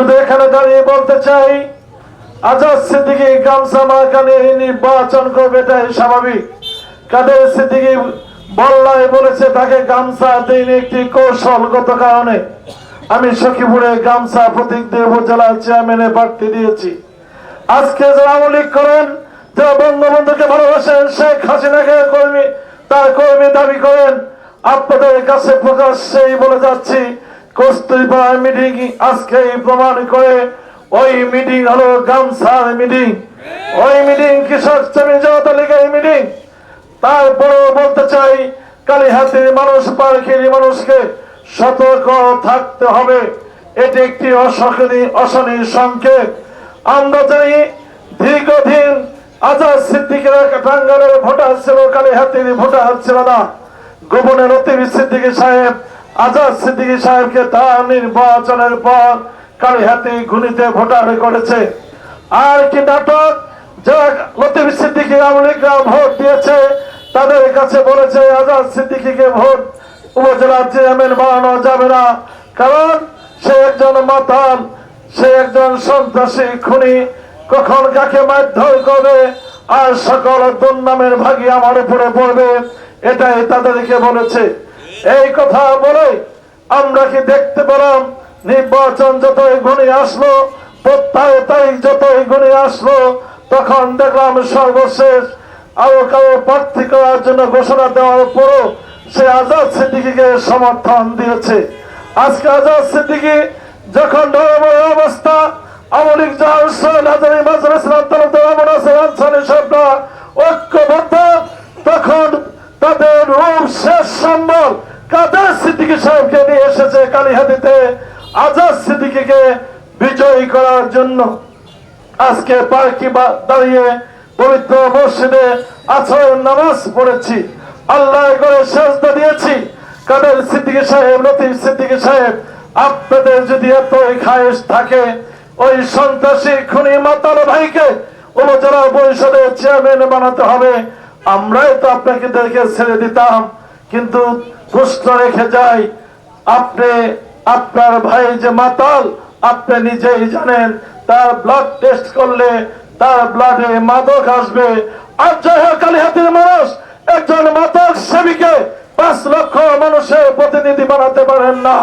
শুধু এখানে দাঁড়িয়ে বলতে চাই, আজাদ সিদ্দিকি গামছা মার্কানে নির্বাচন করবে, এটাই স্বাভাবিক। কাদের সিদ্দিকি বল্লায় বলেছে, তাকে গামছা দিন একটি কৌশলগত কারণে। আমি সখীপুরে গামছা প্রতীক দিয়ে উপজেলার চেয়ারম্যানে প্রার্থী দিয়েছি। আজকে যারা আওয়ামী করেন, যারা বঙ্গবন্ধুকে ভালোবাসেন, শেখ হাসিনাকে কর্মী তার কর্মী দাবি করেন, আপনাদের কাছে প্রকাশ্যেই বলে যাচ্ছি কস্তুরবা মিটিং আজকে প্রমাণ করে, ওই মিটিং হলো গামছার মিটিং ওই মিটিং কৃষক শ্রমিক জনতা লীগের মিটিং তারপরেও বলতে চাই, কালীহাতির মানুষ পার্কের মানুষকে সতর্ক থাকতে হবে। এটি একটি অশনি অশনি সংকেত। আমরা জানি, দীর্ঘদিন আজাদ সিদ্দিকের টাঙ্গালের ভোটার ছিল, কালীহাতির ভোটার ছিল না। গোপনে লতিফ সিদ্দিকী সাহেব আজাদ সিদ্দিকী সাহেবকে তার নির্বাচনের পর কালী কালীহাতি গুনিতে ভোটার করেছে আর কি নাটক ভোট দিয়েছে, তাদের কাছে বলেছে আজাদ ভোট বানানো যাবে না। কারণ সে একজন সে একজন খুনি, কখন কাকে করবে, আর সকল দুর্নামের ভাগি আমার উপরে পড়বে, এটাই তাদেরকে বলেছে। এই কথা বলে আমরা কি দেখতে পেলাম? নির্বাচন যতই গুণে আসলো, প্রত্যায় তারিখ যতই গুণে আসলো, তখন দেখলাম সর্বশেষ আরও কারও প্রার্থী করার জন্য ঘোষণা দেওয়ার পরও সে আজাদ সিদ্দিকিকে সমর্থন দিয়েছে। আজকে আজাদ সিদ্দিকি যখন অবস্থা সাহেবকে নিয়ে এসেছে আজাদ বিজয়ী করার জন্য। আজকে পার্কি দাঁড়িয়ে পবিত্র মসজিদে নামাজ পড়েছি। আল্লাহ করে সেজদা দিয়েছি। কাদের সাহেব সাহেব, আপনাদের যদি এতই খায়েশ থাকে, ওই সন্ত্রাসী খুনি মাতাল ভাইকে উপজেলা পরিষদের চেয়ারম্যান বানাতে হবে। আমরাই তো আপনাকে ছেড়ে দিতাম। কিন্তু প্রশ্ন রেখে যাই, আপনি, আপনার ভাই যে মাতাল, আপনি নিজেই জানেন, তার ব্লাড টেস্ট করলে তার ব্লাডে মাদক আসবে। আর জয় হোক কালীহাতির মানুষ, একজন মাদক সেবীকে পাঁচ লক্ষ মানুষের প্রতিনিধি বানাতে পারেন না।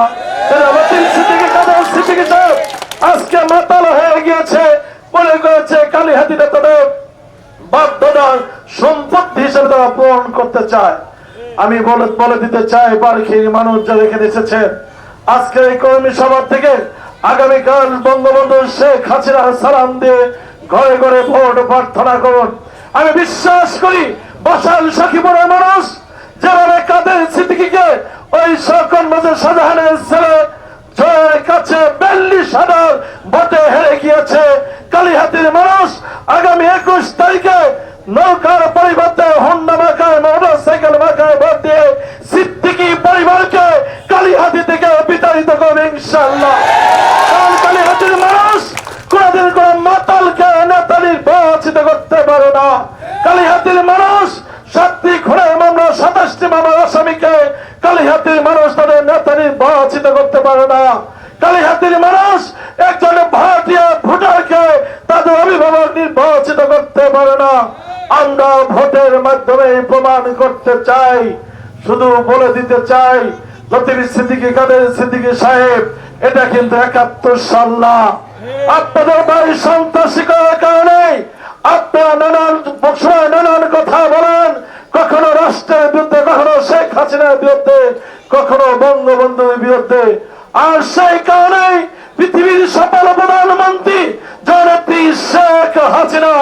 আজকে মাতাল হয়ে গিয়েছে মনে করেছে কালীহাতিটা তাদের বাধ্যতার সম্পত্তি হিসেবে তারা পূরণ করতে চায়। আমি বলে দিতে চাই বারখির মানুষ যারা এখানে এসেছেন। আজকের এই কর্মী সভা থেকে আগামীকাল বঙ্গবন্ধু শেখ হাসিনা সালাম দিয়ে ঘরে ঘরে ভোট প্রার্থনা করুন। আমি বিশ্বাস করি, বসাল সখীপুরের মানুষ যেভাবে কাদের সিদ্দিকিকে ওই সকল মাঝে শাহজাহানের ছেলে জয়ের কাছে বিয়াল্লিশ হাজার ভোটে হেরে গিয়েছে। কালীহাতির মানুষ আগামী একুশ তারিখে নৌকার পরিবর্তে হন্ডা মাখায় মোটর সাইকেল মাখায় ভোট দিয়ে সিদ্দিকি পরিবারকে কালীহাতি থেকে বিতাড়িত করবে ইনশাল্লাহ কারণ কালীহাতির মানুষ কোনদিন কোন মাতালকে নেতা নির্বাচিত করতে পারে না। কালীহাতির মানুষ, সাতটি খুনের মামলা, সাতাশটি মামলার আসামিকে কালীহাতির মানুষ তাদের নেতা নির্বাচিত করতে পারে না। কালীহাতির মানুষ একজন ভারতীয় ভোটারকে তাদের অভিভাবক নির্বাচিত করতে পারে না। আমরা ভোটের মাধ্যমে প্রমাণ করতে চাই, শুধু বলে দিতে চাই, লতিফ সিদ্দিকী, কাদের সিদ্দিকী সাহেব, এটা কিন্তু একাত্তর সাল না। আপনাদের বাড়ি সন্ত্রাসী করার কারণে আপনারা নানান সময় নানান কথা বলেন। কখনো রাষ্ট্রের বিরুদ্ধে, কখনো শেখ হাসিনার বিরুদ্ধে, কখনো বঙ্গবন্ধুর বিরুদ্ধে। আর সেই কারণেই পৃথিবীর সফল প্রধানমন্ত্রী জনপ্রি শেখ হাসিনা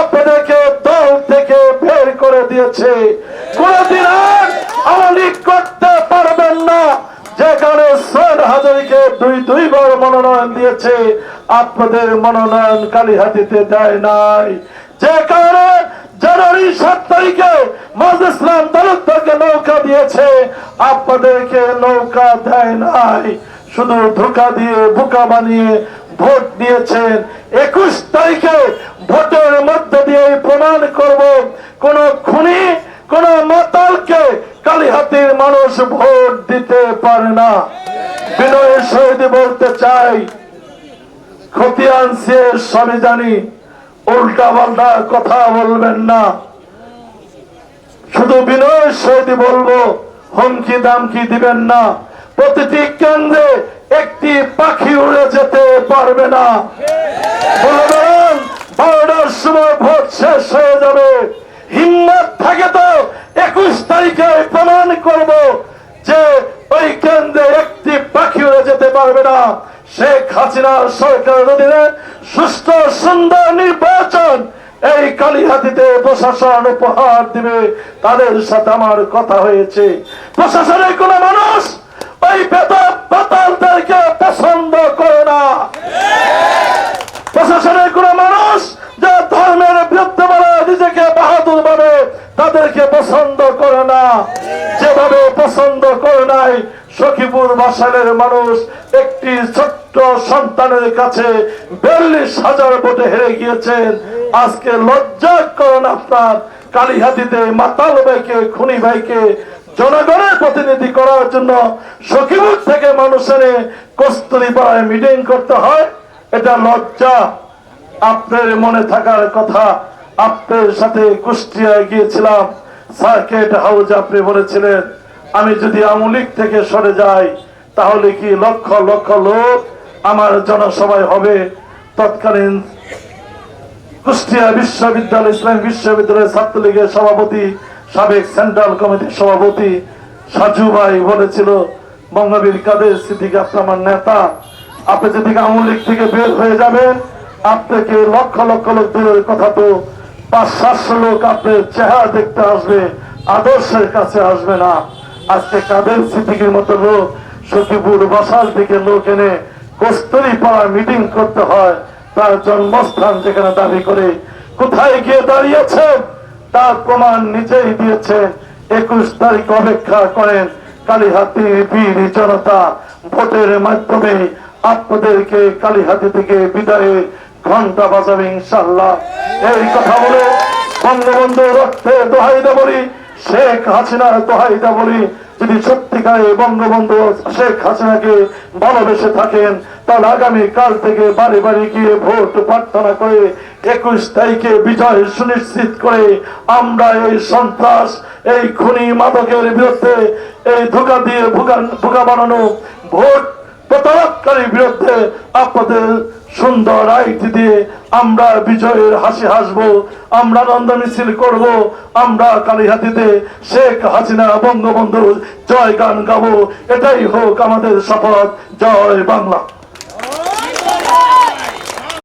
আপনাদেরকে দল থেকে বের করে দিয়েছে। কোনদিন আর আওয়ামী করতে পারবেন না। যেখানে সৈয়দ হাজারিকে দুই দুইবার মনোনয়ন দিয়েছে আপনাদের মনোনয়ন কালীহাতিতে দেয় নাই। যে কারণে জানুয়ারি সাত তারিখে মাজ ইসলাম তালুকদারকে নৌকা দিয়েছে, আপনাদেরকে নৌকা দেয় নাই। শুধু ধোকা দিয়ে বোকা বানিয়ে ভোট দিয়েছেন। একুশ তারিখে ভোটের মধ্যে দিয়ে প্রমাণ করব, কোন খুনি, কোন মাতালকে কালীহাতির মানুষ ভোট দিতে পারে না। বিনয়ের সহিত বলতে চাই খতিয়ান সে সবই জানি। উল্টা পাল্টা কথা বলবেন না। শুধু বিনয় সহিত বলব, হুমকি দামকি দিবেন না। প্রতিটি কেন্দ্রে একটি পাখি উড়ে যেতে পারবে না। বলে দেন বারোটার সময় ভোট শেষ হয়ে যাবে। হিম্মত থাকে তো, একুশ তারিখে প্রমাণ করব যে ওই কেন্দ্রে একটি পাখি উড়ে যেতে পারবে না। শেখ হাসিনার সরকারের অধীনে সুস্থ, সুন্দর নির্বাচন। এই কালীহাতিতে প্রশাসন উপহার দিবে। তাদের সাথে আমার কথা হয়েছে। প্রশাসনের কোন মানুষ ওই বেতন পাতালদেরকে পছন্দ করে না প্রশাসনের কোন মানুষ যে ধর্মের বিরুদ্ধে বলে নিজেকে বাহাদুর ভাবে তাদেরকে পছন্দ করে না যেভাবে পছন্দ নাই সখীপুর বাসালের মানুষ একটি ছোট্ট সন্তানের কাছে বিয়াল্লিশ হাজার ভোটে হেরে গিয়েছেন। আজকে লজ্জা করেন আপনার কালীহাতিতে মাতাল ভাইকে, খুনি ভাইকে, জনগণের প্রতিনিধি করার জন্য সখীপুর থেকে মানুষের কস্তুরি পাড়ায় মিটিং করতে হয়। এটা লজ্জা। আপনার মনে থাকার কথা আপনার সাথে কুষ্টিয়ায় গিয়েছিলাম। সার্কেট হাউস আপনি বলেছিলেন। আমি যদি আমলিক থেকে সরে যাই, তাহলে কি লক্ষ লক্ষ লোক আমার জনসভায় হবে? তৎকালীন কুষ্টিয়া বিশ্ববিদ্যালয়, ইসলাম বিশ্ববিদ্যালয়ের ছাত্রলীগের সভাপতি, সাবেক সেন্ট্রাল কমিটির সভাপতি সাজু ভাই বলেছিল, বঙ্গবীর কাদের সিদ্দিক আপনি আমার নেতা, আপনি যদি আওয়ামী লীগ থেকে বের হয়ে যাবেন, আপনাকে লক্ষ লক্ষ লোক দূরের কথা তো পাঁচ সাতশো লোক আপনার চেহারা দেখতে আসবে, আদর্শের কাছে আসবে না। আজকে কাদের সিদ্দিকের মতো লোক সখীপুর বসার দিকে লোক এনে কস্তুরি পাড়া মিটিং করতে হয়? তার জন্মস্থান যেখানে দাবি করে কোথায় গিয়ে দাঁড়িয়েছে? তার প্রমাণ নিজেই দিয়েছেন একুশ তারিখ অপেক্ষা করেন কালীহাতি বীর জনতা। ভোটের মাধ্যমে আপনাদেরকে কালীহাতি থেকে বিদায়ে ঘণ্টা বাজাবে ইনশাল্লাহ এই কথা বলে বঙ্গবন্ধু রক্তে দোহাই বলি শেখ হাসিনার দোহাইদা বলি, যদি সত্যিকারে বঙ্গবন্ধু শেখ হাসিনাকে ভালোবেসে থাকেন, তাহলে আগামী কাল থেকে বাড়ি বাড়ি গিয়ে ভোট প্রার্থনা করে একুশ তারিখে বিজয় সুনিশ্চিত করে আমরা এই সন্ত্রাস, এই খুনি মাদকের বিরুদ্ধে এই ধোকা দিয়ে ভুগা বানানো ভোট প্রতারককারীর বিরুদ্ধে আপনাদের সুন্দর আইটি দিয়ে আমরা বিজয়ের হাসি হাসব, আমরা নন্দ মিছিল করব, আমরা কালীহাতিতে শেখ হাসিনা বঙ্গবন্ধু জয় গান গাবো। এটাই হোক আমাদের শপথ। জয় বাংলা।